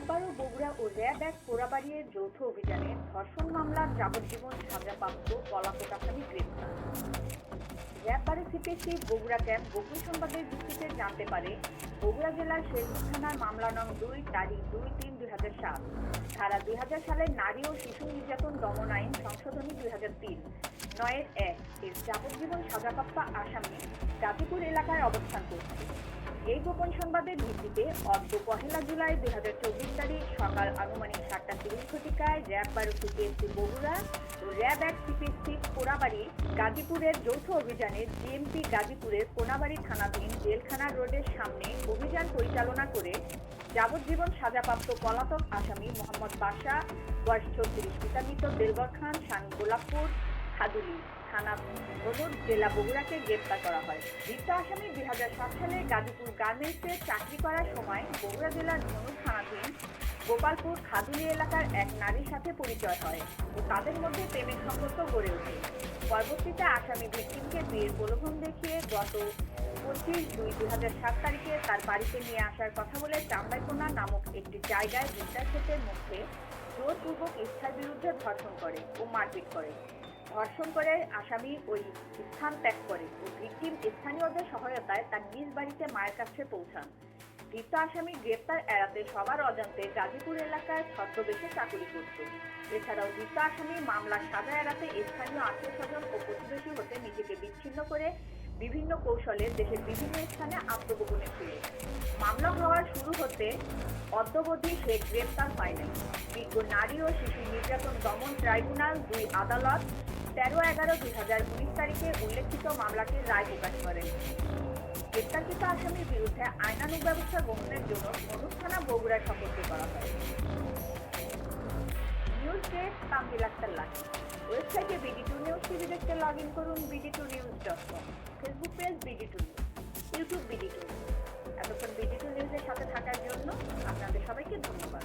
একবারও বগুড়া ও র্যাব এক পোড়াবাড়ির যৌথ অভিযানে ধর্ষণ মামলার যাবজ্জীবন সাজাপ্রাপ্ত পলাতক আসামি গ্রেপ্তার। র্যাব থেকে সেই বগুড়া ক্যাম্প গোপন সংবাদের ভিত্তিতে জানতে পারে, বগুড়া জেলার শেরপুর থানার মামলা নং দুই, তারিখ দুই তিন দুই হাজার সাত। ধারা দুই হাজার সালের নারী ও শিশু নির্যাতন দমন আইন সংশোধনী দুই হাজার তিন। নয়ের এক, এর যাবজ্জীবন সাজাপ্রাপ্ত আসামি গাজীপুর এলাকায় অবস্থান করছে। এই গোপন সংবাদের ভিত্তিতে অর্ধ পহেলা জুলাই দুই হাজার চব্বিশ তারিখ সকাল আনুমানিক সাতটা তিরিশ ঘটিকায় র্যাব বারো সিপিএসসি বগুড়া ও র্যাব এক সিপিএসসি কোনাবাড়ি গাজীপুরের যৌথ অভিযানে জিএমপি গাজীপুরের কোনাবাড়ি থানাধীন জেলখানা রোডের সামনে অভিযান পরিচালনা করে যাবজ্জীবন সাজাপ্রাপ্ত পলাতক আসামি মোহাম্মদ বাসা বয়স ছত্রিশ, পিতামিত দেলবর খান সান গোলাপপুর খাদুলি থানা সদর জেলা বগুড়াকে গ্রেপ্তার করা হয়। ধৃত আসামি দুই হাজার সাত সালে গাজীপুর গার্মেন্টসে চাকরি করার সময় বগুড়া জেলার ধনুর থানাধীন গোপালপুর খাদুলি এলাকার এক নারীর সাথে পরিচয় হয় ও তাদের মধ্যে প্রেমের সম্পর্ক গড়ে ওঠে। পরবর্তীতে আসামি ভিকটিমকে বিয়ের প্রলোভন দেখিয়ে গত পঁচিশ দুই দু হাজার সাত তারিখে তার বাড়িতে নিয়ে আসার কথা বলে চাম্বাইকোনা নামক একটি জায়গায় বিদ্যা ক্ষেতের মধ্যে জোরপূর্বক ইচ্ছার বিরুদ্ধে ধর্ষণ করে ও মারপিট করে। ধর্ষণ করে আসামি ওই স্থান ত্যাগ করে। ও ভিকটিম স্থানীয়দের সহায়তায় তার নিজ বাড়িতে মায়ের কাছে পৌঁছান। ধৃত আসামি গ্রেপ্তার এড়াতে সবার অজান্তে গাজীপুর এলাকায় ছদ্মবেশে চাকরি করত এছাড়াও ধৃত আসামি মামলার সাজা এড়াতে স্থানীয় আত্মীয় স্বজন ও প্রতিবেশী হতে নিজেকে বিচ্ছিন্ন করে বিভিন্ন কৌশলে দেশের বিভিন্ন স্থানে আত্মগোপনে ফিরে। মামলা হওয়ার শুরু হতে অদ্যবধি সে গ্রেপ্তার হয় নাই বিজ্ঞ নারী ও শিশু নির্যাতন দমন ট্রাইব্যুনাল দুই আদালত তেরো এগারো দুই হাজার উনিশ তারিখে উল্লেখিত মামলাটির রায় প্রকাশ করেন গ্রেপ্তারকৃত আসামির বিরুদ্ধে আইনানুগ ব্যবস্থা গ্রহণের জন্য অনুপ থানা বগুড়ায় সম্পর্ক করা হয়। নিউজ ডেস্ক তামিল আক্তার ওয়েবসাইটে বিডি টু নিউজ টিভি দেখতে লগ ইন করুন BD two news dot com Facebook page BD two news YouTube BD two news. এতক্ষণ বিডি টু নিউজের সাথে থাকার জন্য আপনাদের সবাইকে ধন্যবাদ।